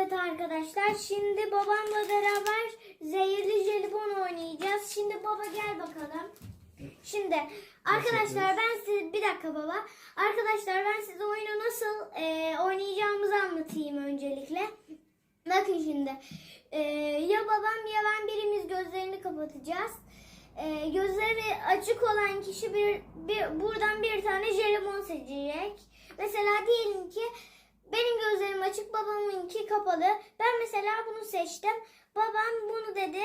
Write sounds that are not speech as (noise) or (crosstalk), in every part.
Evet arkadaşlar şimdi babamla beraber zehirli jelibon oynayacağız. Şimdi baba gel bakalım. Şimdi arkadaşlar ben size bir dakika baba. Arkadaşlar ben size oyunu nasıl e, oynayacağımızı anlatayım öncelikle. Bakın şimdi e, ya babam ya ben birimiz gözlerini kapatacağız. E, gözleri açık olan kişi bir, bir buradan bir tane jelibon seçecek. Mesela diyelim ki benim gözlerim açık, babamınki kapalı. Ben mesela bunu seçtim. Babam bunu dedi.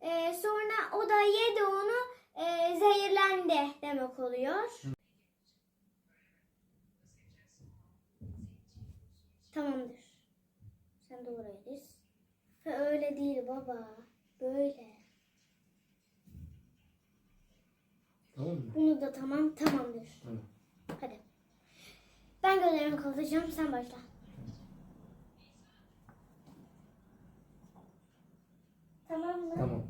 Ee, sonra o da yedi onu e, zehirlendi demek oluyor. Tamamdır. Sen de oraya diz. Ha, Öyle değil baba. Böyle. Tamam mı? Bunu da tamam tamamdır. Tamam. Hadi. Ben gözlerimi kapatacağım. Sen başla. Tamam mı? Tamam.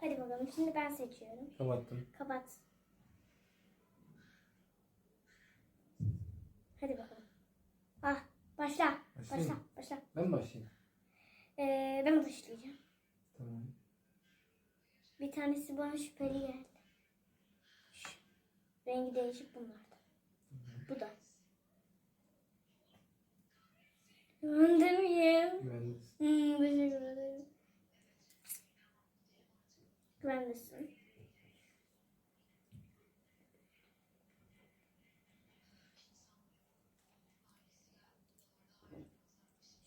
Hadi bakalım. Şimdi ben seçiyorum. Kapattım. Kapat. Hadi bakalım. Ah, başla. Başla. Başla. Ben mi başlayayım? Ee, ben başlayacağım. Tamam. Bir tanesi bana şüpheli geldi. Şu. Rengi değişik bunlardan. Bu da. Ben de miyim? Güvendesin. Hmm, teşekkür ederim. Güvendesin.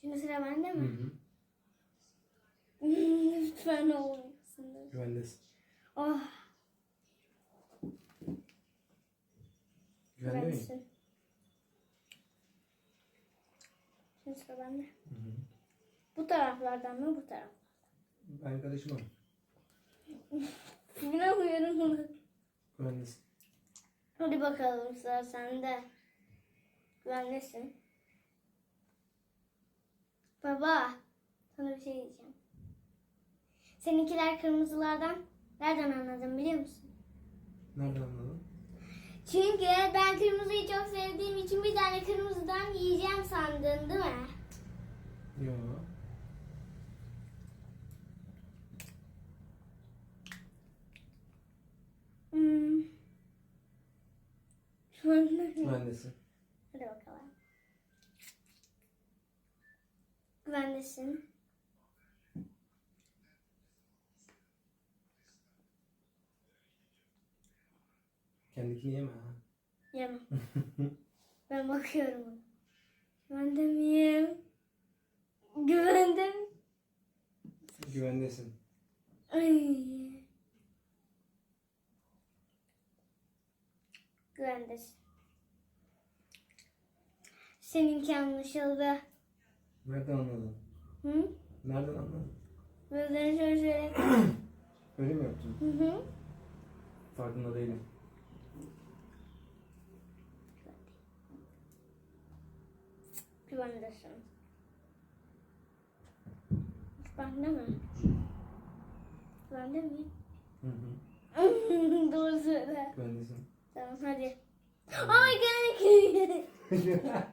Şimdi sıra bende Hı mi? hı. Lütfen olmasın. Güvendesin. Oh, Güvende miyim? güvendesin. Şimdi sıra bende. Hı hı. Bu taraflardan mı bu taraf? Arkadaşım o. (laughs) Bilmiyorum bunu. Güvendesin. Hadi bakalım sıra sende. Güvendesin. Baba, sana bir şey diyeceğim. Seninkiler kırmızılardan nereden anladın biliyor musun? Nereden anladın? Çünkü ben kırmızıyı çok sevdiğim için bir tane kırmızıdan yiyeceğim sandın değil mi? Yo. Hmm. Güvendesin. Hadi bakalım. Güvendesin. Kendikini yeme ha. Yemem. (laughs) ben bakıyorum. ona. Güvende miyim? Güvendesin. Ay. Güvendesin. Seninki anlaşıldı. Nereden anladın? Hı? Nereden anladın? Gözlerini şöyle şöyle. (clears throat) Öyle mi yaptın? Hı hı. Farkında değilim. Güvendesin. Güvende mi? Güvende miyim? Hı hı. (laughs) Doğru söyle. Güvendesin. Tamam hadi. Ay gel. (laughs)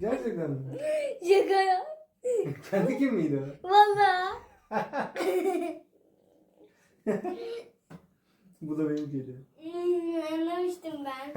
Gerçekten mi? Şaka ya. Kendi kim miydi o? Valla. (laughs) Bu da benim geliyor. Hmm, anlamıştım ben.